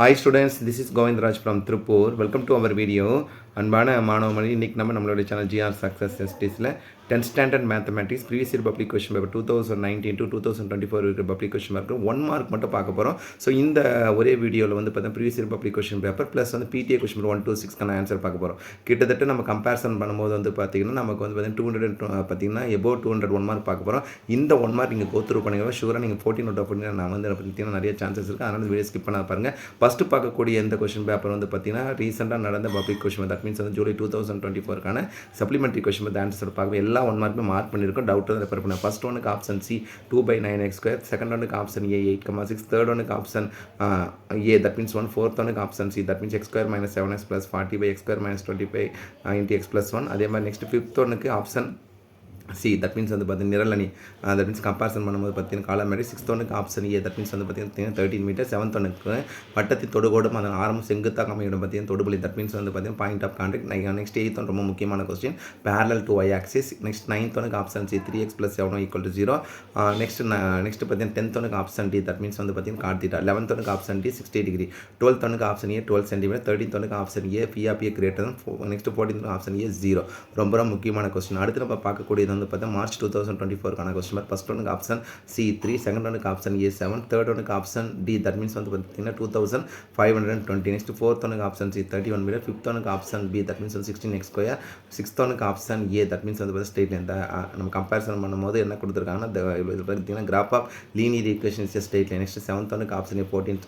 Hi students, this is Govindraj from Tripur. Welcome to our video. அன்பான மாணவ மணி இன்றைக்கி நம்ம நம்மளுடைய channel GR success எஸ்டிஸில் tenth standard mathematics previous year public question paper two thousand nineteen to two thousand twenty four இருக்கிற public question paper one mark மட்டும் பார்க்க போகிறோம் so இந்த ஒரே வீடியோவில் வந்து பார்த்தீங்கன்னா previous year public question paper plus வந்து PTA question paper one two சிக்ஸ்க்கான answer பார்க்க போகிறோம் கிட்டத்தட்ட நம்ம கம்பேரிசன் பண்ணும்போது வந்து பார்த்தீங்கன்னா நமக்கு வந்து பார்த்தீங்கன்னா டூ ஹண்ட்ரட் பார்த்தீங்கன்னா எபோ டூ ஹண்ட்ரட் ஒன் மார்க் பார்க்க போகிறோம் இந்த ஒன் மார்க் நீங்கள் கோத்ரூ பண்ணுங்க. ஷூராக நீங்கள் ஃபோர்டீன் நோட் பண்ணி நான் வந்து பார்த்தீங்கன்னா நிறைய சான்சஸ் இருக்குது அதனால் வீடியோ ஸ்கிப் பண்ணாத பாருங்கள் ஃபஸ்ட்டு பார்க்கக்கூடிய இந்த கொஷின் பேப்பர் வந்து பார்த்தீங்கன்னா ரீசெண்டாக நடந்த பப்ளிக் கொஷின் தட் மீன்ஸ் வந்து ஜூலை டூ தௌசண்ட் டுவெண்ட்டி ஃபோருக்கான சப்ளிமெண்ட்ரி கொஷின் பேப்பர் ஆன்சர் பார்க்கவே எல்லா ஒன் மார்க்குமே மார்க் பண்ணியிருக்கோம். டவுட் வந்து ரெஃபர் பண்ண. ஃபஸ்ட் ஒனுக்கு option C two by nine X square second ஒனுக்கு option A eight comma six third ஒனுக்கு option A that means one fourth ஒனுக்கு option C that means X square minus seven X plus forty by X square minus twenty five into X plus one அதே மாதிரி next fifth ஒனுக்கு option C that means வந்து பார்த்தீங்கன்னா நிரலணி that means comparison பண்ணும்போது பார்த்தீங்கன்னா காலம் மாதிரி சிக்ஸ்த் ஒன்றுக்கு ஆப்ஷன் ஏ தட் மீன்ஸ் வந்து பார்த்தீங்கன்னா தேர்ட்டின் மீட்டர் செவன்த் ஒனுக்கு பட்டத்தி தொடுகோடும் அதன் ஆரம்பம் செங்குத்தாக அமையிடும் பார்த்தீங்கன்னா தொடுபுலி தட் மீன்ஸ் வந்து பார்த்தீங்கன்னா point of contact next eighth one ரொம்ப முக்கியமான question parallel to Y axis next ninth ஒன்றுக்கு option C three X plus seven equal to zero next next பார்த்தீங்கன்னா டென்த் ஒன்றுக்கு ஆப்ஷன் டி தட் மீன்ஸ் வந்து பார்த்தீங்கன்னா கார்த்திட்டா லெவன்த் ஒன்றுக்கு option D sixty degree twelfth ஒன்றுக்கு option A twelve centimetre thirteen ஒன்றுக்கு option A பிஆபிஏ greater next fourteenth option A zero ரொம்ப ரொம்ப முக்கியமான கொஸ்டின் அடுத்து நம்ம பார்க்கக்கூடியது வந்து பார்த்தா மார்ச் டூ தௌசண்ட் டுவெண்ட்டி ஃபோர்க்கான கொஸ்டின் ஃபஸ்ட் ஒனுக்கு ஆப்ஷன் சி த்ரீ செகண்ட் ஒனுக்கு ஆப்ஷன் ஏ செவன் தேர்ட் ஒனுக்கு ஆப்ஷன் டி தட் மீன்ஸ் வந்து பார்த்தீங்கன்னா two thousand five hundred and twenty next fourth ஒனுக்கு option C thirty one metre fifth ஒனுக்கு option B that means வந்து sixteen X square sixth ஒனுக்கு option A that means வந்து straight இந்த நம்ம comparison பண்ணும்போது என்ன கொடுத்துருக்காங்கன்னா இது பார்த்தீங்கன்னா graph of linear equations straight line next seventh ஒனுக்கு option fourteen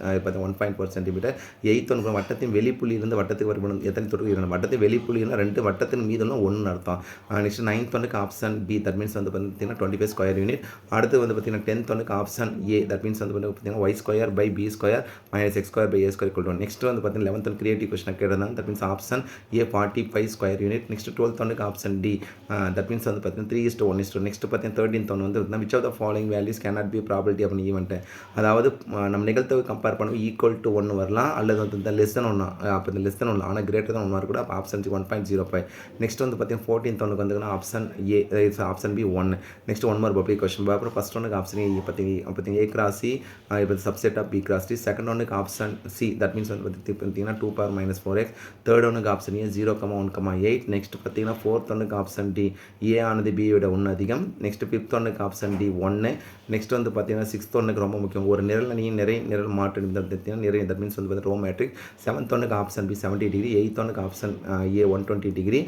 one point four centimetre eighth ஒன்று வட்டத்தின் வெளிப்புள்ளியிலிருந்து வட்டத்துக்கு வரப்படும் எத்தனை தொடர்பு இரண்டு வட்டத்தின் வெளிப்புள்ளியில் ரெண்டு வட்டத்தின் மீதெல்லாம் ஒன்று அர்த்தம். நெக்ஸ்ட் நைன்த் ஒன்றுக்கு ஆப்ஷன் பி தட் மீன்ஸ் வந்து பார்த்தீங்கன்னா டுவெண்ட்டி ஃபைவ் ஸ்கொயர் யூனிட் அடுத்து வந்து பார்த்தீங்கன்னா டென்த் ஒனுக்கு ஆப்ஷன் ஏ தட் மீன்ஸ் வந்து பார்த்தீங்கன்னா Y square by B square minus X square by A square கொள்வோம் நெக்ஸ்ட் வந்து பார்த்தீங்கன்னா லெவன்த் ஒன் கிரியேட்டிவ் கொஸ்டின் கேட்டிருந்தாங்க. That means option A forty five square unit next twelfth ஒனுக்கு option D that means வந்து பார்த்தீங்கன்னா three is to one is to next பார்த்தீங்கன்னா thirteenth one வந்து which of the following values cannot be probability அப்படின்னு event அதாவது நம்ம நிகழ்த்தவை compare பண்ணுவோம் ஈக்குவல் டு ஒன்று வரலாம் அல்லது வந்து இந்த லெஸ் தன் ஒன்று அப்போ இந்த லெஸ் தன் ஒன்று ஆனால் கிரேட்டர் தான் ஒன்று கூட அப்போ option one point zero five next வந்து பார்த்தீங்கன்னா ஃபோர்டீன்த் ஒனுக்கு வந்து option A option B one next one mark public question அப்புறம் ஃபஸ்ட் ஒனுக்கு ஆப்ஷன் ஏ பார்த்தீங்க பார்த்தீங்க ஏ கிராஸ் சி இப்போ subset of B cross D second ஒன்றுக்கு ஆப்ஷன் சி தட் மீன்ஸ் வந்து பார்த்தீங்கன்னா two power minus four X third ஒன்று option A zero comma one comma eight next பார்த்தீங்கன்னா ஃபோர்த் ஒனுக்கு ஆப்ஷன் டி ஏ ஆனது B விட ஒன்று அதிகம். நெக்ஸ்ட் ஃபிஃப்த் ஒனுக்கு ஆப்ஷன் டி ஒன்று நெக்ஸ்ட் வந்து பார்த்தீங்கன்னா சிக்ஸ்த் ஒன்றுக்கு ரொம்ப முக்கியம். ஒரு நிரல் அணியின் நிறைய நிரல் மாற்று பார்த்தீங்கன்னா நிறைய தட் மீன்ஸ் வந்து பார்த்தீங்கன்னா ரோ மேட்ரிக் செவன்த் ஒன்றுக்கு option B seventy degree eighth ஒன்றுக்கு option A one twenty degree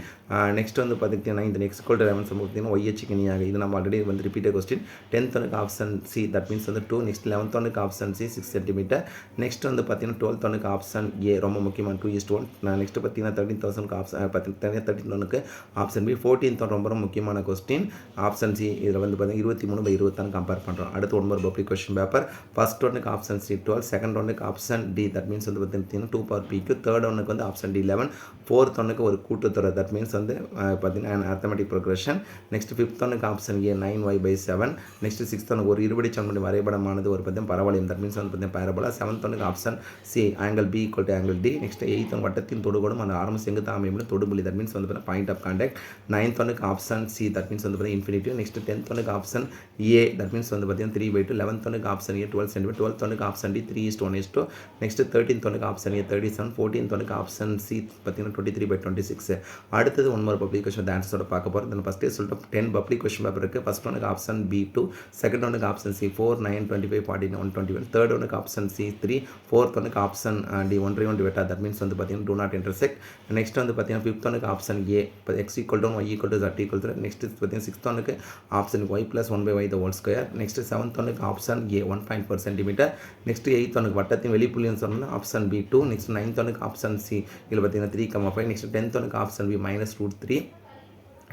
next வந்து பார்த்தீங்கன்னா இந்த நெக்ஸ்ட் கோல்டு லெவன்ஸ் பார்த்தீங்கன்னா ஒய்ஹெச் கனியாக இது நம்ம ஆல்ரெடி வந்து ரிப்பீட்டட் கொஸ்டின் டென்த் ஒன்றுக்கு ஆப்ஷன் சி தட் மீன்ஸ் வந்து டூ நெக்ஸ்ட் லெவன்த் ஒன்றுக்கு option C six centimetre next வந்து பார்த்தீங்கன்னா டுவெல்த் ஒன்றுக்கு ஆப்ஷன் ஏ ரொம்ப முக்கியமான two is to one next பார்த்தீங்கன்னா தேர்ட்டின் தௌசண்ட் ஆப்ஷன் பார்த்தீங்கன்னா தேர்ட்டின் ஒன்றுக்கு ஆப்ஷன் பி ஃபோர்டீன் ரொம்ப ரொம்ப முக்கியமான கொஸ்டின் ஆப்ஷன் சி இதில் வந்து பார்த்தீங்கன்னா இருபத்தி மூணு பை இருபத்தாறு கம்பேர் பண்ணுறோம் அடுத்து ஒன்பது பப்ளிக் கொஸ்டின் பேப்பர் ஃபஸ்ட் ஒன்றுக்கு ஆப்ஷன் சி டுவெல் செகண்ட் ஒன்றுக்கு ஆப்ஷன் டி தட் மீன்ஸ் வந்து பார்த்தீங்கன்னா டூ பவர் பிக்கு தேர்ட் ஒன்னுக்கு வந்து ஆப்ஷன் டி லெவன் ஃபோர்த் ஒன்னுக்கு ஒரு கூட்டுத்தொடர் தட் மீன்ஸ் வந்து பார்த்தீங்கன்னா அர்த்தமெட்டிக் ப்ரொக்ரெஷன் நெக்ஸ்ட் ஃபிஃப்த் ஒன்றுக்கு option A nine Y by seven next sixth ஒனுக்கு ஒரு இருபடி சமன்பாடு வரைபடமானது ஒரு பார்த்தீங்கன்னா பரவளையம் தட் மீன்ஸ் வந்து பார்த்தீங்கன்னா பேரபோலா செவன்த் ஒனுக்கு option C angle B equal to angle D next eighth one வட்டத்தின் தொடுகோடும் அந்த ஆரம்ப செங்குத்து அமையும் தொடுபுள்ளி தட் மீன்ஸ் வந்து பார்த்தீங்கன்னா பாயிண்ட் ஆஃப் கான்டாக்ட் நைன்த் ஒனுக்கு ஆப்ஷன் சி தட் மீன்ஸ் வந்து பார்த்தீங்கன்னா இன்ஃபினிட்டி நெக்ஸ்ட் டென்த் ஒனுக்கு ஆப்ஷன் ஏ தட் மீன்ஸ் வந்து பார்த்தீங்கன்னா த்ரீ பை டூ லெவன்த் ஒனுக்கு option A twelve centimetre twelfth ஒனுக்கு option D three is to one is to next thirteenth ஒனுக்கு option A thirty seven fourteen ஒனுக்கு option C பார்த்தீங்கன்னா twenty three by twenty six அடுத்தது one more public question ஆன்சரோட பார்க்க போகிறோம் then ஃபஸ்ட்டே சொல்லிட்டு டென் பப்ளிக் கொஸ்டின் பேப்பர் இருக்குது ஃபஸ்ட் ஒனுக்கு ஆப்ஷன் பி டூ செகண்ட் ஒனுக்கு option C four nine twenty five forty one twenty one third ஒனுக்கு ஆப்ஷன் சி த்ரீ ஃபோர்த் ஒனுக்கு option D one three one டிவைட்டா that means வந்து பார்த்தீங்கன்னா two not intersect next வந்து பார்த்தீங்கன்னா fifth ஒனுக்கு option A இப்போ X equal to Y equal to that equal next பார்த்தீங்கன்னா sixth ஒனுக்கு option Y plus one by Y the whole square next seventh ஒனுக்கு option A one point four centimetre next eighth ஒனுக்கு வட்டத்தின் வெளிப்புள்ளின்னு சொன்னால் option B two next ninth ஒனுக்கு option C இதில் பார்த்தீங்கன்னா three comma five next tenth ஒனுக்கு option B minus root three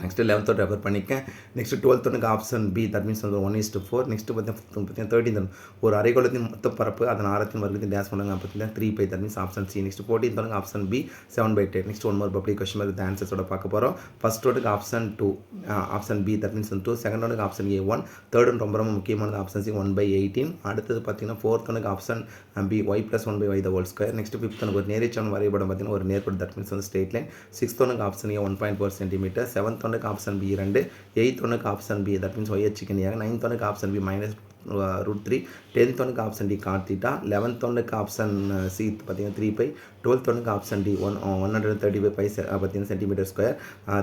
next லெவன்த்தோட refer பண்ணிக்கேன் நெக்ஸ்ட் டுவெல்த்துனுக்கு ஆப்ஷன் பி தட் மீன்ஸ் வந்து one is to four next பார்த்தீங்கன்னா பார்த்தீங்கன்னா தேர்ட்டின் ஒரு அரைக்கோளத்தின் மொத்த பரப்பு அதன் ஆரத்தின் வர்க்கத்தின் டேஸ் பண்ணுங்க பார்த்தீங்கன்னா three by that means option C next fourteen தோணுங்க option B seven by ten next one more public question மாதிரி ஆன்சர்ஸோட பார்க்க போகிறோம் ஃபஸ்ட் ஒன்று option two option B that means two second ஒனுக்கு option A one third one ரொம்ப ரொம்ப முக்கியமானது option C one by eighteen அடுத்தது பார்த்தீங்கன்னா ஃபோர்த் ஒனுக்கு option B Y plus one by Y the whole square next fifth ஒரு நேரிச்சவன் வரைபடம் பார்த்தீங்கன்னா ஒரு நேர்படு தட் மீன்ஸ் வந்து ஸ்டேட் லைன் சிக்ஸ்த் ஒனுக்கு option A one point four centimetre seventh ஒன்றுக்கு ஆப்ஷன் பி இரண்டு எயித் ஒன்றுக்கு option B that means YH கனியாக ninth ஒன்றுக்கு option B minus root three tenth ஒனுக்கு option D cot theta eleventh ஒனுக்கு option C பார்த்தீங்கன்னா three by twelfth ஒனுக்கு option D one one hundred thirty five pi பார்த்தீங்கன்னா centimetre square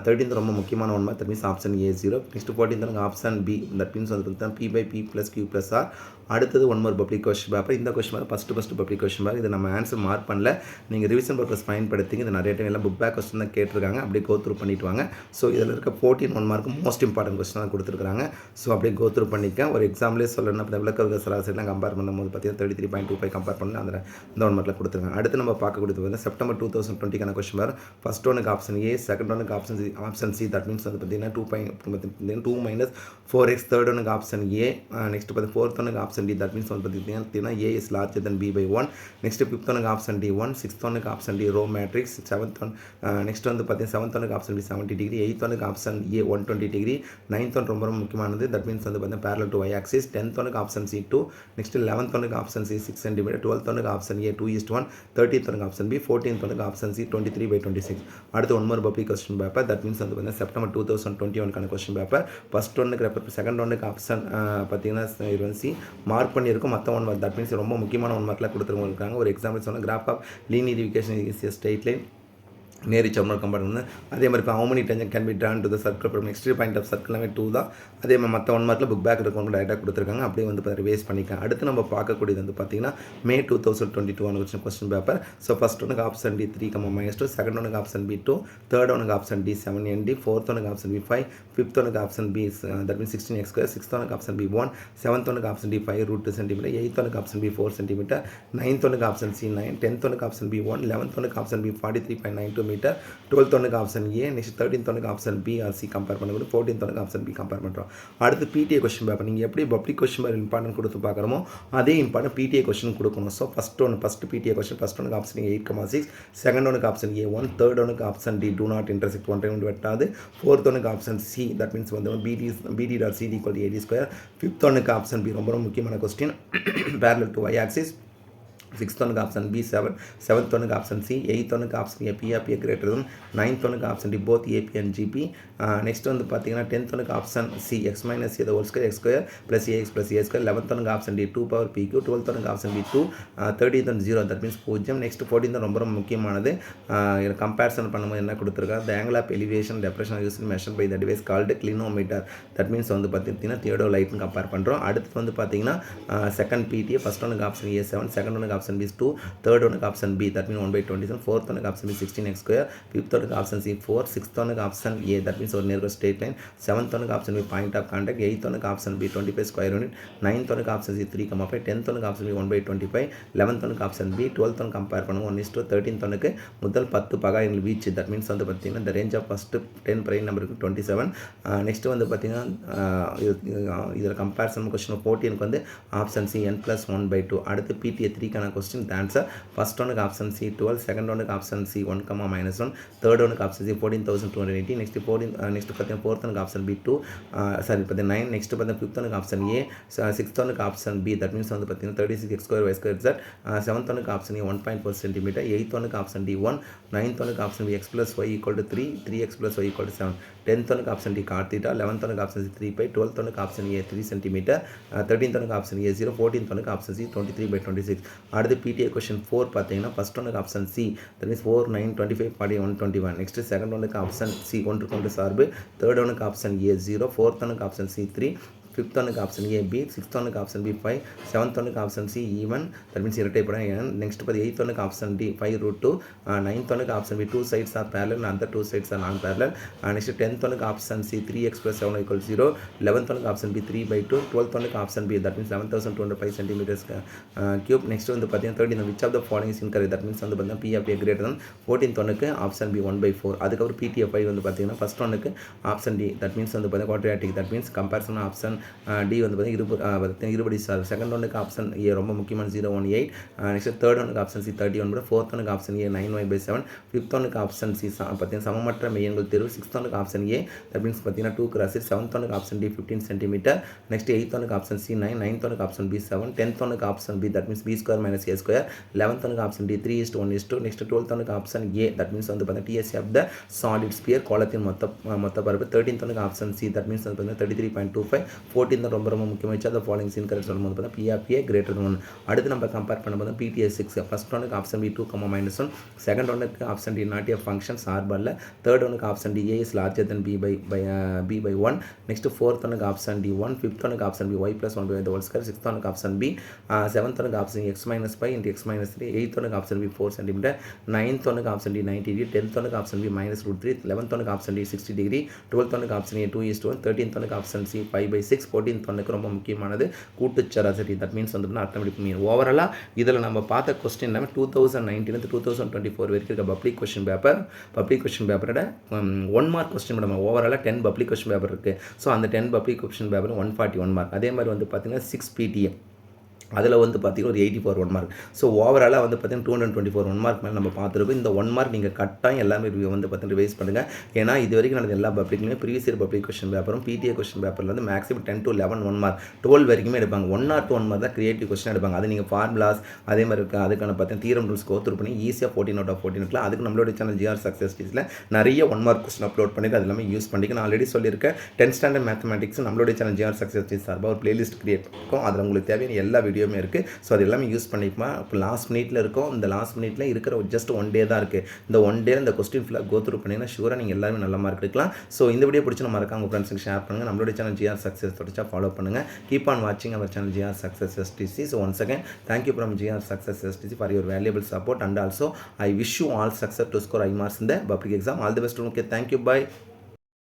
thirteenth ரொம்ப முக்கியமான one மாதிரி means option A zero next fourteenth ஒனுக்கு option B இந்த மீன்ஸ் வந்து பார்த்தீங்கன்னா B by B plus Q plus R அடுத்தது one more public question paper இந்த question paper first first public question paper இது நம்ம ஆன்சர் மார்க் பண்ணல. நீங்கள் ரிவிஷன் பர்பஸ் பயன்படுத்திங்க. இது நிறைய டைம் எல்லாம் புக் பேக் கொஸ்டின் தான் கேட்டிருக்காங்க. அப்படியே கோ த்ரூ பண்ணிட்டு வாங்க. ஸோ இதில் இருக்க fourteen one mark most important question தான் கொடுத்துருக்காங்க ஸோ அப்படியே கோ த்ரூ பண்ணிக்க ஒரு எக்ஸாம்லேயே சொல்லணும் அப்போ விளக்க சராசரிலாம் கம்பேர் பண்ணும்போது பார்த்தீங்கன்னா thirty three point two five compare பண்ணி அந்த இந்த ஒன் மார்க்கில் கொடுத்துருக்காங்க. அடுத்து நம்ம பார்க்கக்கூடியது வந்து செப்டம்பர் டூ தௌசண்ட் டுவெண்ட்டிக்கான கொஸ்டின் பேர். ஃபஸ்ட் ஒனுக்கு ஆப்ஷன் ஏ செகண்ட் ஒனுக்கு option C option C that means வந்து பார்த்தீங்கன்னா two point two minus four X third ஒனுக்கு ஆப்ஷன் ஏ நெக்ஸ்ட் பார்த்து ஃபோர்த் ஒனுக்கு ஆப்ஷன் டி தட் மீன்ஸ் வந்து பார்த்தீங்கன்னா A is larger than B by one next fifth ஒனுக்கு option D one sixth ஒனுக்கு option D row matrix seventh one next வந்து பார்த்தீங்கன்னா seventh ஒனுக்கு option D seventy degree eighth ஒனுக்கு option A one twenty degree ninth one ரொம்ப ரொம்ப முக்கியமானது that means வந்து பார்த்தீங்கன்னா parallel to Y axis tenth ஒனுக்கு option C two next eleventh ஒனுக்கு option C six centimetre twelfth ஒனுக்கு option A two is to one thirteenth ஒனுக்கு option B fourteenth ஒனுக்கு option C twenty three by twenty six அடுத்து one more public question paper that means வந்து பார்த்தீங்கன்னா September two thousand twenty ஒன்க்கான question paper first ஒன்றுக்கு ரெப்பர் second ஒன்றுக்கு option பார்த்தீங்கன்னா இது வந்து சி மார்க் பண்ணியிருக்கும். மற்ற ஒன் மார்க் தட் மீன்ஸ் ரொம்ப முக்கியமான ஒன் மார்க்கில் கொடுத்துருவோம். இருக்காங்க ஒரு எக்ஸாம்பிள் சொன்னால் graph of linear equation is straight line நேரி சம்னர் கம்பேர் அதே மாதிரி இப்போ how many tangent can be drawn to the circle அப்புறம் எக்ஸ்ட்ரீ பாயிண்ட் ஆஃப் சர்க்கிள் எல்லாமே டூ தான் அதே மாதிரி மற்ற ஒன் மார்க்கில் புக் பேக் இருக்கவங்க டேரெக்டாக கொடுத்துருக்காங்க அப்படியே வந்து ரிவைஸ் பண்ணிக்கலாம் அடுத்து நம்ம பார்க்கக்கூடியது வந்து பார்த்தீங்கன்னா May two thousand twenty two ஒன்று கொஸ்டின் பேப்பர் ஸோ ஃபஸ்ட் ஒனுக்கு option D three comma minus two second ஒனுக்கு ஆப்ஷன் பி டூ தேர்ட் ஒனுக்கு option D seven N D fourth ஒனுக்கு ஆப்ஷன் பி ஃபைவ் ஃபிஃப்த் ஒனுக்கு option B that mean sixteen X square sixth ஒனுக்கு option B one seventh ஒனுக்கு option D five root two centimetre eighth ஒனுக்கு option B four centimetre ninth ஒனுக்கு option C nine tenth ஒனுக்கு option B one eleventh ஒனுக்கு option B forty three point nine two metre twelfth ஒனுக்கு option A next thirteenth ஒனுக்கு option B R C compare பண்ணக்கூட fourteenth ஒனுக்கு option B compare பண்ணுறோம் அடுத்து PTA question paper நீங்கள் எப்படி public question paper important கொடுத்து பார்க்குறோமோ அதே இம்பார்ட்டன் பிடிஏ கொஸ்டின் கொடுக்கணும். ஸோ ஃபஸ்ட் ஒன்று ஃபஸ்ட் பிடிஏ கொஸ்டின் ஃபஸ்ட் ஒன்றுக்கு option eight comma six second ஒனுக்கு ஆப்ஷன் ஏ ஒன் தேர்ட் ஒனுக்கு option D two not intersect one time வெட்டாது. Fourth ஒனுக்கு ஆப்ஷன் சி தட் மீன்ஸ் வந்து PT PT dot CT equal AT square fifth ஒனுக்கு option B ரொம்ப ரொம்ப முக்கியமான question parallel to Y axis sixth ஒனுக்கு option B seven seventh ஒனுக்கு option C eighth ஒனுக்கு option A PRPA greater than ninth ஒனுக்கு option D both AB and GB next வந்து பார்த்தீங்கன்னா டென்த் ஒனுக்கு option C X minus A whole square X square plus AX plus A square eleventh ஒனுக்கு option D two power B Q twelfth ஒனுக்கு option B two thirty one zero that means பூஜ்ஜியம். Next fourteen ரொம்ப ரொம்ப முக்கியமானது. Comparison பண்ணும்போது என்ன கொடுத்துருக்கா the angle of elevation depression use measure by the device called clinometer that means வந்து பார்த்தீங்கன்னா தியோடோ லைட்னு கம்பேர் பண்ணுறோம் அடுத்து வந்து பார்த்தீங்கன்னா செகண்ட் பிடிஏ ஃபஸ்ட் ஒனுக்கு ஆப்ஷன் ஏ செவன் செகண்ட் ஒனுக்கு ஆப்ஷன் பி டூ தேர்ட் ஒனுக்கு option B that mean one by twenty seven fourth ஒனுக்கு option B sixteen X square fifth ஒனுக்கு ஆப்ஷன் சி ஃபோர் சிக்ஸ்த் ஒனுக்கு ஆப்ஷன் ஏ தட் மீன்ஸ் ஒரு நேர்கோ straight line seventh ஒனுக்கு option B point of contact eighth ஒனுக்கு option B twenty five square unit ninth ஒனுக்கு option C three comma five tenth ஒனுக்கு option B one by twenty five eleventh ஒனுக்கு option B twelfth one compare பண்ணுவோம் one is two ஒனுக்கு முதல் பத்து பகாயங்கள் வீச்சு that means வந்து பார்த்தீங்கன்னா இந்த range of first ten prime நம்பருக்கு டுவெண்ட்டி செவன் நெக்ஸ்ட் வந்து பார்த்தீங்கன்னா இதில் கம்பேரிசன் கொஸ்டின் ஃபோர்டீனுக்கு வந்து option C N plus one by two அடுத்து பிடிஏ த்ரீக்கான கொஸ்டின் ஆன்சர் ஃபஸ்ட் ஒனுக்கு ஆப்ஷன் சி டுவெல் செகண்ட் ஒனுக்கு option C one comma minus one third ஒனுக்கு option C fourteen thousand two hundred eighty next fourteen next பார்த்தீங்கன்னா fourth ஒனுக்கு option B two sorry பார்த்தீங்கன்னா nine next பார்த்தீங்கன்னா fifth ஒனுக்கு option A sixth ஒனுக்கு option B that means வந்து பார்த்தீங்கன்னா thirty six X square Y square Z seventh ஒனுக்கு option A one point four centimetre eighth ஒனுக்கு ஆப்ஷன் டி ஒன் நைன்த் ஒனுக்கு option B X plus Y equal to three three X plus Y equal to seven tenth ஒனுக்கு option D கார்த்திட்டா eleventh ஒனுக்கு option C three by twelfth ஒனுக்கு option A three centimetre thirteenth ஒனுக்கு option A zero fourteenth ஒனுக்கு option C twenty three by twenty six அடுத்து PTA question four பார்த்தீங்கன்னா first ஒனுக்கு option C that means four nine twenty five forty one twenty one next second ஒனுக்கு option C ஒன்று கொண்டு சார்பு third ஒனுக்கு option A zero fourth ஒனுக்கு option C three fifth ஒனுக்கு ஆப்ஷன் ஏ பி சிக்ஸ்த் ஒனுக்கு ஆப்ஷன் பி ஃபைவ் செவன்த் ஒனுக்கு option C even that means இரட்டைப்படம் ஏன் நெக்ஸ்ட் பார்த்து எயித் ஒனுக்கு option D five root two ninth ஒனுக்கு option B two sides are parallel அந்த two sides are non parallel next tenth ஒனுக்கு option C three X plus seven equal zero eleventh ஒனுக்கு option B three by two twelfth ஒனுக்கு option B that means seven thousand two hundred five centimetres cube next வந்து பார்த்தீங்கன்னா thirteenth which of the following is incorrect that means வந்து பார்த்தீங்கன்னா PF greater than fourteenth ஒனுக்கு option B one by four அதுக்கப்புறம் PDF five வந்து பார்த்தீங்கன்னா first ஒனுக்கு option D that means வந்து பார்த்தீங்கன்னா quadratic that means comparison option D வந்து பார்த்தீங்கன்னா இருபது பார்த்தீங்கன்னா இருபடி சார் செகண்ட் ஒன்றுக்கு ஆப்ஷன் ஏ ரொம்ப முக்கியமான zero one eight next third ஒன்றுக்கு option C thirty one fourth ஒன்றுக்கு option A nine Y by seven fifth ஒன்றுக்கு ஆப்ஷன் சி பார்த்தீங்கன்னா சமமற்ற மெய்யன்கள் தெருவு சிக்ஸ்த் ஒன்றுக்கு ஆப்ஷன் ஏ தட் மீன்ஸ் பார்த்தீங்கன்னா டூ கிராஸ் செவன்த் ஒன்றுக்கு option D fifteen centimetre next eighth ஒன்றுக்கு ஆப்ஷன் சி நைன் நைன்த் ஒன்றுக்கு ஆப்ஷன் பி செவன் டென்த் ஒன்றுக்கு option B that means B square minus A square eleventh ஒன்றுக்கு option D three is to one is to next twelfth ஒன்றுக்கு option A that means வந்து பார்த்தீங்கன்னா TSC of the solid sphere கோலத்தின் மொத்த மொத்த பரப்பு thirteenth ஒன்றுக்கு option C that means வந்து பார்த்தீங்கன்னா thirty three point two five fourteen தான் ரொம்ப ரொம்ப முக்கியமாச்சு அந்த ஃபாலோயிங் சீன் கரெக்ட் சொல்லும்போது பார்த்தா பிஆர்பிஏ கிரேட்டர் ஒன் அடுத்து நம்ம கம்பேர் பண்ணும்போது பிடிஎஸ் சிக்ஸ் ஃபஸ்ட் ஒனுக்கு option B two comma minus one second ஒனுக்கு option D not a function சார்பல்ல third ஒனுக்கு option D A is larger than B by by B by one next fourth ஒனுக்கு option D one fifth ஒனுக்கு option B Y plus one by whole square sixth ஒனுக்கு option B seventh ஒனுக்கு option X minus five into X minus three eighth ஒனுக்கு option B four centimetre ninth ஒனுக்கு option D ninety degree tenth ஒனுக்கு option B minus root three eleventh ஒனுக்கு option D sixty degree twelfth ஒனுக்கு option A two is one thirteenth ஒனுக்கு option C five by six fourteen ஒனுக்கு ரொம்ப முக்கியமானது. கூட்டு சராசரி தட் மீன்ஸ் வந்து அட்டமெடிக் மீன் ஓவராலாக இதில் நம்ம பார்த்த கொஸ்டின் எல்லாமே two thousand nineteen two thousand twenty four வரைக்கும் இருக்க public question paper public question பேப்பரோட ஒன் மார்க் கொஸ்டின் நம்ம ஓவராலாக டென் பப்ளிக் கொஸ்டின் பேப்பர் இருக்குது ஸோ அந்த ten public question paper one forty one mark அதே மாதிரி வந்து பார்த்தீங்கன்னா சிக்ஸ் பிடிஎம் அதில் வந்து பார்த்தீங்கன்னா ஒரு eighty four one mark so ஓவராலாக வந்து பார்த்தீங்கன்னா two hundred twenty four one mark மேலே நம்ம பார்த்துருக்கோம் இந்த ஒன் மார்க் நீங்கள் கட்டாயம் எல்லாமே வந்து பார்த்தீங்கன்னா ரிவைஸ் பண்ணுங்கள் ஏன்னா இது வரைக்கும் நடந்த எல்லா பப்ளிக்லையுமே ப்ரீவியஸ் இயர் பப்ளிக் கொஸ்டின் பேப்பரும் பிடிஏ கொஸ்டின் பேப்பரில் வந்து maximum ten to eleven one mark twelve வரைக்குமே எடுப்பாங்க. One or two one mark தான் கிரியேட்டிவ் கொஸ்டின் எடுப்பாங்க. அது நீங்கள் ஃபார்முலாஸ் அதே மாதிரி இருக்குது அதுக்கான பார்த்தீங்கன்னா தீரம் ரூல்ஸ் கோத்ரூ பண்ணி ஈஸியாக ஃபோர்டீன் அவுட் ஆஃப் ஃபோர்டீன் இருக்கலாம் அதுக்கு நம்மளோட சேனல் ஜிஆர் சக்ஸஸ் டீஸில் நிறைய ஒன் மார்க் கொஸ்டின் அப்லோட் பண்ணி அது எல்லாமே யூஸ் பண்ணிக்க நான் ஆல்ரெடி சொல்லியிருக்கேன். டென்த் ஸ்டாண்டர்ட் மேத்தமெட்டிக்ஸ் நம்மளோட சேனல் ஜிஆர் சக்ஸஸ் டீஸ் சார்பாக ஒரு பிளேலிஸ்ட் கிரியேட் இருக்கும் அதில் உங்களுக்கு தேவையான எல்லா வீடியோ வீடியோமே இருக்குது ஸோ அது எல்லாமே யூஸ் பண்ணிக்கலாம் இப்போ லாஸ்ட் மினிட்ல இருக்கும். இந்த லாஸ்ட் மினிட்ல இருக்கிற ஜஸ்ட் ஒன் டே தான் இருக்குது இந்த ஒன் டே இந்த கொஸ்டின் ஃபுல்லாக கோ த்ரூ பண்ணிங்கன்னா ஷூராக நீங்கள் எல்லாருமே நல்ல மார்க் எடுக்கலாம். ஸோ இந்த வீடியோ பிடிச்சி நம்ம மறக்காம உங்கள் ஃப்ரெண்ட்ஸுக்கு ஷேர் பண்ணுங்கள் நம்மளோட சேனல் ஜிஆர் சக்ஸஸ் தொடச்சா ஃபாலோ பண்ணுங்கள் கீப் ஆன் வாட்சிங் our channel GR success STC so one second thank you from GR success STC for your valuable support and also I wish you all success to score high marks இந்த public exam all the best okay thank you bye